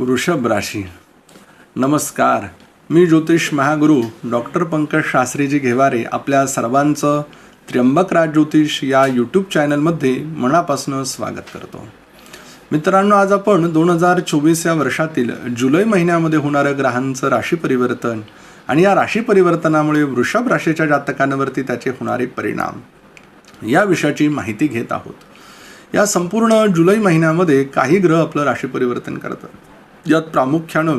वृषभ राशी. नमस्कार मी ज्योतिष महागुरु डॉक्टर पंकज शास्त्रीजी घेवारे आपल्या सर्वांचं त्र्यंबकराज ज्योतिष या यूट्यूब चॅनलमध्ये मनापासून स्वागत करतो. मित्रांनो आज आपण दोन हजार चोवीस या वर्षातील जुलै महिन्यामध्ये होणारं ग्रहांचं राशी परिवर्तन आणि या राशी परिवर्तनामुळे वृषभ राशीच्या जातकांवरती त्याचे होणारे परिणाम या विषयाची माहिती घेत आहोत. या संपूर्ण जुलै महिन्यामध्ये काही ग्रह आपलं राशी परिवर्तन करतात. यात प्रामुख्यानं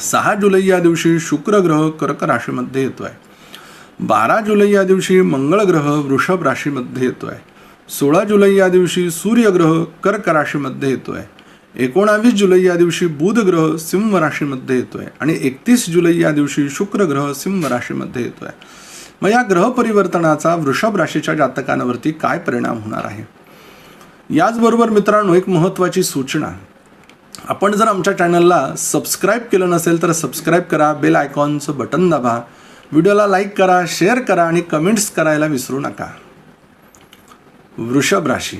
सहा जुलै या दिवशी शुक्र ग्रह कर्क राशीमध्ये येतो आहे बारा जुलै या दिवशी मंगळ ग्रह वृषभ राशीमध्ये येतो आहे सोळा जुलै या दिवशी सूर्यग्रह कर्क राशीमध्ये येतो आहे एकोणावीस जुलै या दिवशी बुध ग्रह सिंह राशीमध्ये येतो आहे आणि एकतीस जुलै या दिवशी शुक्र ग्रह सिंह राशीमध्ये येतो आहे मग या ग्रह परिवर्तनाचा वृषभ राशीच्या जातकांवरती काय परिणाम होणार आहे? याचबरोबर मित्रांनो एक महत्त्वाची सूचना. आपण जर आमच्या चॅनलला सबस्क्राईब केलं नसेल तर सबस्क्राईब करा बेल आयकॉनचं बटन दाबा व्हिडिओला लाईक करा शेअर करा आणि कमेंट्स करायला विसरू नका. वृषभ राशी.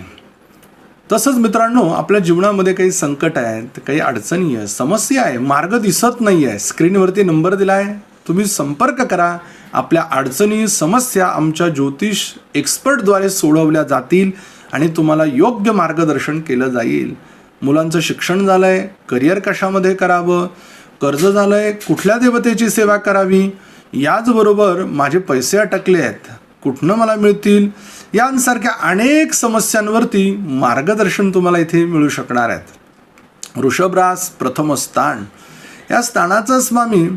तसंच मित्रांनो आपल्या जीवनामध्ये काही संकट आहेत काही अडचणी आहे समस्या आहे मार्ग दिसत नाही आहे स्क्रीनवरती नंबर दिला आहे तुम्ही संपर्क करा. आपल्या अडचणी समस्या आमच्या ज्योतिष एक्सपर्टद्वारे सोडवल्या जातील आणि तुम्हाला योग्य मार्गदर्शन केलं जाईल. मुलांचं शिक्षण झालं आहे करिअर कशामध्ये करावं कर्ज झालं आहे कुठल्या देवतेची सेवा करावी याचबरोबर माझे पैसे अटकले आहेत. कुठनं मला मिळतील? यांसारख्या अनेक समस्यांवरती मार्गदर्शन तुम्हाला इथे मिळू शकणार आहेत. वृषभरास प्रथम स्थान. या स्थानाचा स्वामी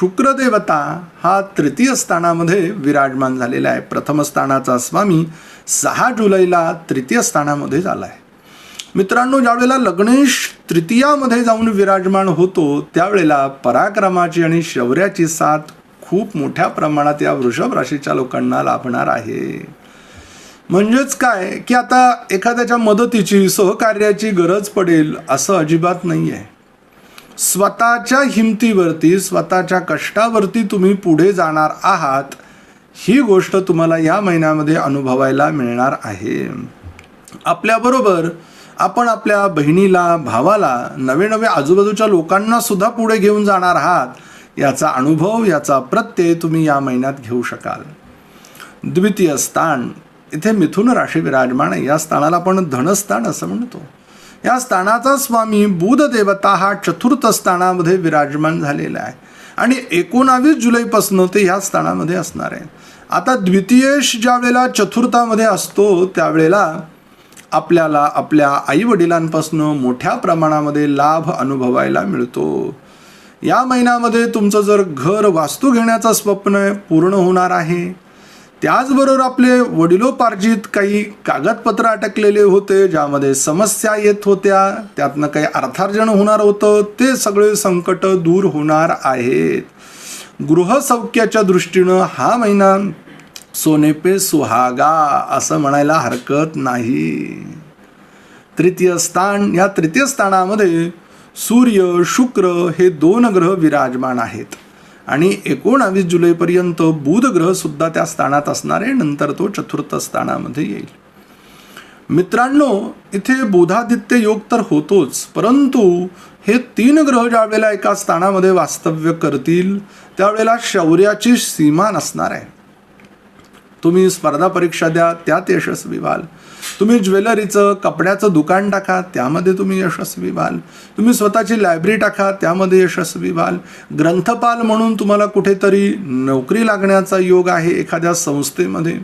शुक्रदेवता हा तृतीय स्थानामध्ये विराजमान झालेला आहे. प्रथम स्थानाचा स्वामी सहा जुलैला तृतीय स्थानामध्ये झाला आहे. मित्रांनो ज्यावेळेला लग्नेश तृतीयामध्ये जाऊन विराजमान होतो त्यावेळेला पराक्रमाची आणि शौर्याची साथ खूप मोठ्या प्रमाणात या वृषभ राशीच्या लोकांना लाभणार आहे. म्हणजेच काय की आता एखाद्याच्या मदतीची सहकार्याची गरज पडेल असं अजिबात नाही आहे स्वतःच्या हिमतीवरती स्वतःच्या कष्टावरती तुम्ही पुढे जाणार आहात ही गोष्ट तुम्हाला या महिन्यामध्ये अनुभवायला मिळणार आहे. आपल्याबरोबर आपण आपल्या बहिणीला भावाला नवे नवे आजूबाजूच्या लोकांना सुद्धा पुढे घेऊन जाणार आहात याचा अनुभव याचा प्रत्यय तुम्ही या महिन्यात घेऊ शकाल. द्वितीय स्थान इथे मिथुन राशी विराजमान आहे. या स्थानाला आपण धनस्थान असं म्हणतो. या स्थानाचा स्वामी बुध देवता हा चतुर्थ स्थानामध्ये विराजमान झालेला आहे. आणि एकोणावीस जुलैपासून ते ह्या स्थानामध्ये असणार आहे. आता द्वितीयेश ज्या वेळेला चतुर्थामध्ये असतो त्यावेळेला आपल्याला आपल्या आईवडिलांपासून मोठ्या प्रमाणामध्ये लाभ अनुभवायला मिळतो. या महिन्यामध्ये तुमचं जर घर वास्तू घेण्याचं स्वप्न पूर्ण होणार आहे त्याचबरोबर आपले वडिलोपार्जित काही कागदपत्र अटकलेले होते ज्यामध्ये समस्या येत होत्या त्यातनं काही अर्थार्जन होणार होतं ते सगळे संकट दूर होणार आहेत. गृहसौख्याच्या दृष्टीनं हा महिना सोने पे सुहागा असं म्हणायला हरकत नाही. तृतीय स्थान या तृतीय स्थानामध्ये सूर्य शुक्र हे दोन ग्रह विराजमान आहेत. आणि एकोणावीस जुलैपर्यंत बुध ग्रह सुद्धा त्या स्थानात असणार आहे नंतर तो चतुर्थ स्थानामध्ये येईल. मित्रांनो इथे बोधादित्य योग तर होतोच परंतु हे तीन ग्रह ज्यावेळेला एका स्थानामध्ये वास्तव्य करतील त्यावेळेला शौर्याची सीमा नसणार आहे. तुम्ही स्पर्धा परीक्षा द्या त्यात यशस्वी व्हाल. तुम्ही ज्वेलरीचं कपड्याचं दुकान टाका त्यामध्ये तुम्ही यशस्वी व्हाल. तुम्ही स्वतःची लायब्ररी टाका त्यामध्ये यशस्वी व्हाल. ग्रंथपाल म्हणून तुम्हाला कुठेतरी नोकरी लागण्याचा योग आहे एखाद्या संस्थेमध्ये.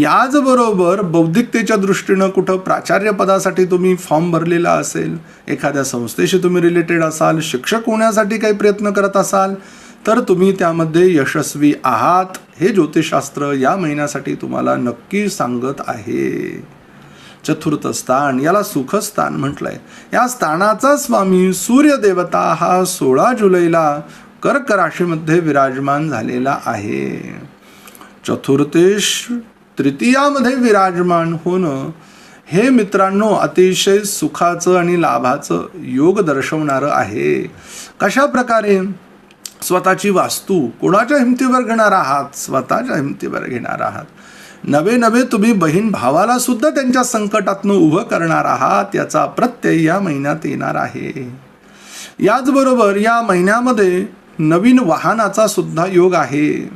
याचबरोबर बौद्धिकतेच्या दृष्टीनं कुठं प्राचार्य पदासाठी तुम्ही फॉर्म भरलेला असेल एखाद्या संस्थेशी तुम्ही रिलेटेड असाल शिक्षक होण्यासाठी काही प्रयत्न करत असाल तर तुम्ही त्यामध्ये यशस्वी आहात. हे ज्योतिषशास्त्र या महिन्यासाठी तुम्हाला नक्की सांगत आहे. चतुर्थ स्थान याला सुखस्थान म्हटलंय. या स्थानाचा स्वामी सूर्यदेवता हा सोळा जुलैला कर्क राशीमध्ये विराजमान झालेला आहे. चतुर्थेश तृतीयामध्ये विराजमान होणं हे मित्रांनो अतिशय सुखाचं आणि लाभाचं योग दर्शवणारं आहे. कशा प्रकारे स्वतःची वास्तू कोणाच्या हिमतीवर घेणार आहात? स्वतःच्या हिमतीवर घेणार आहात. नवे नवे तुम्ही बहीण भावाला सुद्धा त्यांच्या संकटातनं उभं करणार आहात याचा प्रत्यय या महिन्यात येणार आहे. याचबरोबर या महिन्यामध्ये नवीन वाहनाचा सुद्धा योग आहे.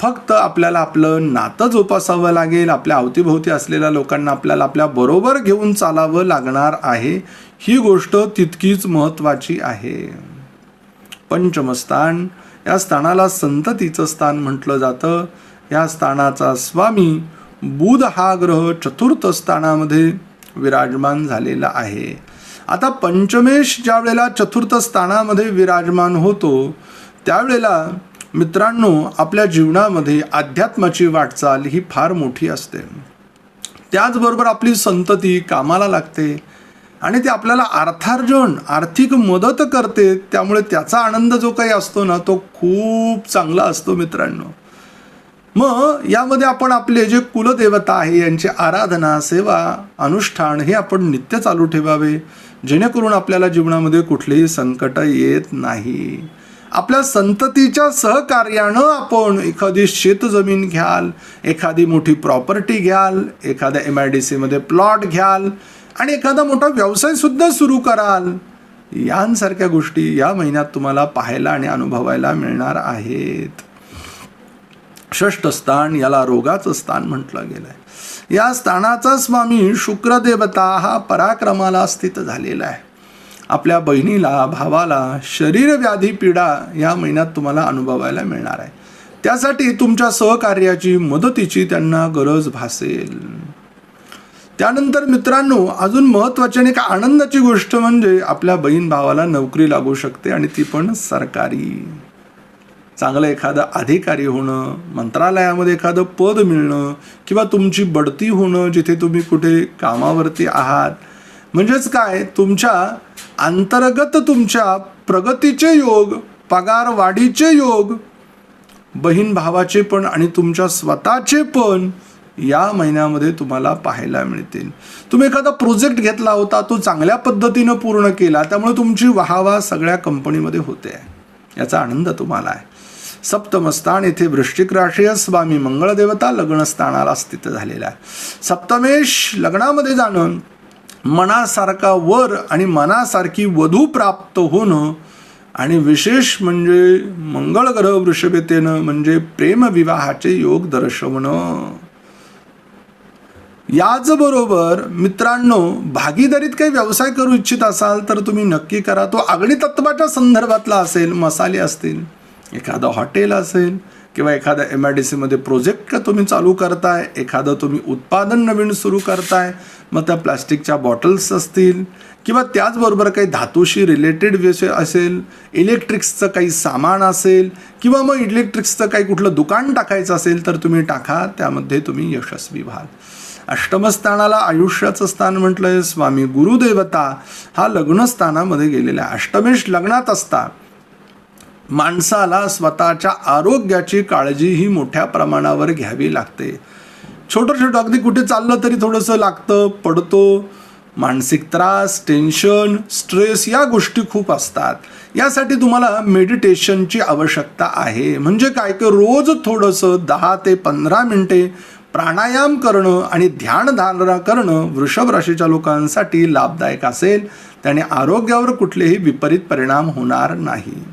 फक्त आपल्याला आपलं नातं जोपासावं लागेल आपल्या अवतीभोवती असलेल्या लोकांना आपल्याला आपल्या बरोबर घेऊन चालावं लागणार आहे. ही गोष्ट तितकीच महत्त्वाची आहे. पंचमस्थान. या स्थानाला संततीचं स्थान म्हटलं जातं. या स्थानाचा स्वामी बुध हा ग्रह चतुर्थ स्थानामध्ये विराजमान झालेला आहे. आता पंचमेश ज्या वेळेला चतुर्थ स्थानामध्ये विराजमान होतो त्यावेळेला मित्रांनो आपल्या जीवनामध्ये अध्यात्माची वाटचाल ही फार मोठी असते. त्याचबरोबर आपली संतती कामाला लागते. आणि ते आपल्याला अर्थार्जन आर्थिक मदत करते त्यामुळे त्याचा आनंद जो काही असतो ना तो खूप चांगला असतो मित्रांनो. मग यामध्ये आपण आपले जे कुलदेवता आहे यांची आराधना सेवा अनुष्ठान हे आपण नित्य चालू ठेवावे जेणेकरून आपल्याला जीवनामध्ये कुठलेही संकट येत नाही. आपल्या संततीच्या सहकार्यानं आपण एखादी शेतजमीन घ्याल एखादी मोठी प्रॉपर्टी घ्याल एखाद्या एम आय डी सीमध्ये प्लॉट घ्याल आणि एखादा मोठा व्यवसाय सुद्धा सुरू कराल. यांसारख्या गोष्टी या महिन्यात तुम्हाला पाहायला आणि अनुभवायला मिळणार आहेत. षष्ठ स्थान याला रोगाचं स्थान म्हटलं गेलंय. या स्थानाचा स्वामी शुक्रदेवता हा पराक्रमाला स्थित झालेला आहे. आपल्या बहिणीला भावाला शरीर व्याधी पीडा या महिन्यात तुम्हाला अनुभवायला मिळणार आहे. त्यासाठी तुमच्या सहकार्याची मदतीची त्यांना गरज भासेल. त्यानंतर मित्रांनो अजून महत्त्वाची आणि एक आनंदाची गोष्ट म्हणजे आपल्या बहीण भावाला नोकरी लागू शकते आणि ती पण सरकारी. चांगलं एखादं अधिकारी होणं मंत्रालयामध्ये एखादं पद मिळणं किंवा तुमची बढती होणं जिथे तुम्ही कुठे कामावरती आहात. म्हणजेच काय? तुमच्या अंतर्गत तुमच्या प्रगतीचे योग पगार वाढीचे योग बहीण भावाचे पण आणि तुमच्या स्वतःचे पण या महिन्यामध्ये तुम्हाला पाहायला मिळतील. तुम्ही एखादा प्रोजेक्ट घेतला होता तो चांगल्या पद्धतीनं पूर्ण केला त्यामुळे तुमची वाहवा सगळ्या कंपनीमध्ये होते. याचा आनंद तुम्हाला आहे. सप्तमस्थान येथे वृश्चिक राशी स्वामी मंगळदेवता लग्नस्थानाला स्थित झालेला आहे. सप्तमेश लग्नामध्ये जाणं मनासारखा वर आणि मनासारखी वधू प्राप्त होणं आणि विशेष म्हणजे मंगळ ग्रह वृषभेतेनं म्हणजे प्रेमविवाहाचे योग दर्शवणं. याचबरोबर मित्रांनो भागीदारीत काही व्यवसाय करू इच्छित असाल तर तुम्ही नक्की करा. तो आगणी तत्वाच्या संदर्भातला असेल मसाले असतील एखादं हॉटेल असेल किंवा एखादा एम आय डी सीमध्ये प्रोजेक्ट का तुम्ही चालू करताय एखादं तुम्ही उत्पादन नवीन सुरू करताय मग त्या प्लास्टिकच्या बॉटल्स असतील किंवा त्याचबरोबर काही धातूशी रिलेटेड विषय असेल इलेक्ट्रिक्सचं काही सामान असेल किंवा मग इलेक्ट्रिक्सचं काही कुठलं दुकान टाकायचं असेल तर तुम्ही टाका त्यामध्ये तुम्ही यशस्वी व्हाल. अष्टमस्थानाला आयुष्याचं स्थान म्हटलंय स्वामी गुरुदेवता. हा लग्नस्थानामध्ये गेलेला आहे. अष्टमेश लग्नात असता. माणसाला स्वतःच्या आरोग्याची काळजी ही मोठ्या प्रमाणावर घ्यावी लागते. छोटं छोटं अगदी कुठे चाललं तरी थोडंसं लागतं पडतो. मानसिक त्रास टेन्शन स्ट्रेस या गोष्टी खूप असतात. यासाठी तुम्हाला मेडिटेशनची आवश्यकता आहे. म्हणजे काय? की रोज थोडंसं दहा ते पंधरा मिनटे प्राणायाम करणं आणि ध्यानधारणा करणं वृषभ राशीच्या लोकांसाठी लाभदायक असेल. त्याने आरोग्यावर कुठलेही विपरीत परिणाम होणार नाही.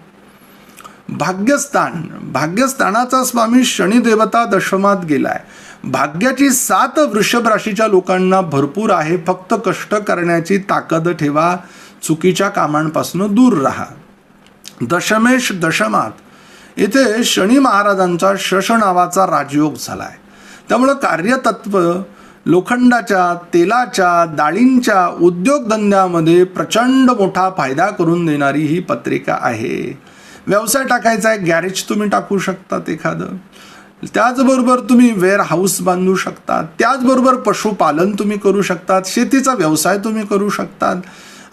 भाग्यस्थान. भाग्यस्थानाचा स्वामी शनिदेवता दशमात गेलाय. भाग्याची सात वृषभ राशीच्या लोकांना भरपूर आहे. फक्त कष्ट करण्याची ताकद ठेवा. चुकीच्या कामांपासून दूर राहा. दशमेश दशमात. इथे शनी महाराजांचा शश नावाचा राजयोग झालाय. त्यामुळं कार्यतत्व लोखंडाच्या तेलाच्या डाळींच्या उद्योगधंद्यामध्ये प्रचंड मोठा फायदा करून देणारी ही पत्रिका आहे. व्यवसाय टाकायचा आहे गॅरेज तुम्ही टाकू शकतात एखादं. त्याचबरोबर तुम्ही वेअर हाऊस बांधू शकता त्याचबरोबर पशुपालन तुम्ही करू शकतात. शेतीचा व्यवसाय तुम्ही करू शकतात.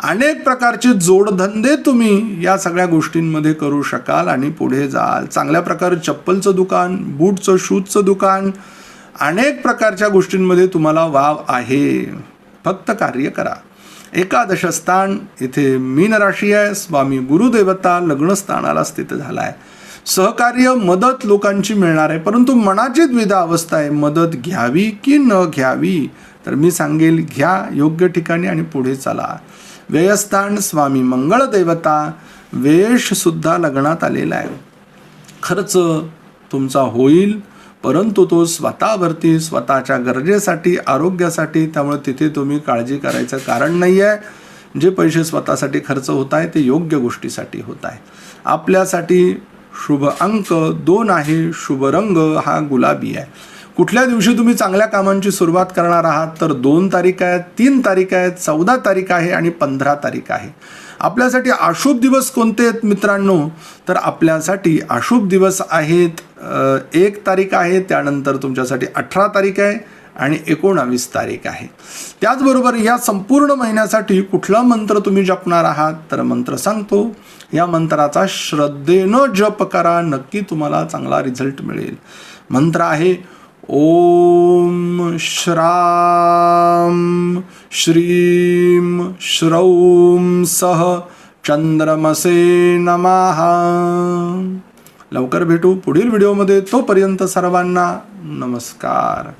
अनेक प्रकारचे जोडधंदे तुम्ही या सगळ्या गोष्टींमध्ये करू शकाल आणि पुढे जाल. चांगल्या प्रकारे चप्पलचं दुकान बूटचं शूजचं दुकान अनेक प्रकारच्या गोष्टींमध्ये तुम्हाला वाव आहे. फक्त कार्य करा. एकादश स्थान इथे मीन राशी आहे स्वामी गुरुदेवता लग्नस्थानाला स्थित झाला आहे सहकार्य मदत लोकांची मिळणार आहे परंतु मनाची द्विधा अवस्था आहे. मदत घ्यावी की न घ्यावी? तर मी सांगेल घ्या योग्य ठिकाणी आणि पुढे चला. व्ययस्थान स्वामी मंगळ देवता लग्नात आलेला आहे. खर्च तुमचा होईल परंतु तो स्वतःवरती स्वतःच्या गरजेसाठी आरोग्यासाठी त्यामुळे तिथे तुम्ही काळजी करायचं कारण नाही आहे जे पैसे स्वतःसाठी खर्च होत आहे ते योग्य गोष्टीसाठी होत आहे आपल्यासाठी शुभ अंक दोन आहे शुभ रंग हा गुलाबी आहे. कुठल्या दिवशी तुम्ही चांगल्या कामांची सुरुवात करणार आहात तर दोन तारीख आहेत तीन तारीख आहेत चौदा तारीख आहे आणि पंधरा तारीख आहे. आपल्यासाठी अशुभ दिवस कोणते आहेत मित्रांनो? तर आपल्यासाठी अशुभ दिवस आहेत एक तारीख आहे त्यानंतर तुमच्यासाठी अठरा तारीख आहे आणि एकोणावीस तारीख आहे. त्याचबरोबर या संपूर्ण महिन्यासाठी कुठला मंत्र तुम्ही जपणार आहात? तर मंत्र सांगतो या मंत्राचा श्रद्धेनं जप करा नक्की तुम्हाला चांगला रिझल्ट मिळेल. मंत्र आहे ॐ श्रां श्रीं श्रौं सह चंद्रमसे नमहा लवकर भेटू पुढील व्हिडिओमध्ये तोपर्यंत सर्वांना नमस्कार.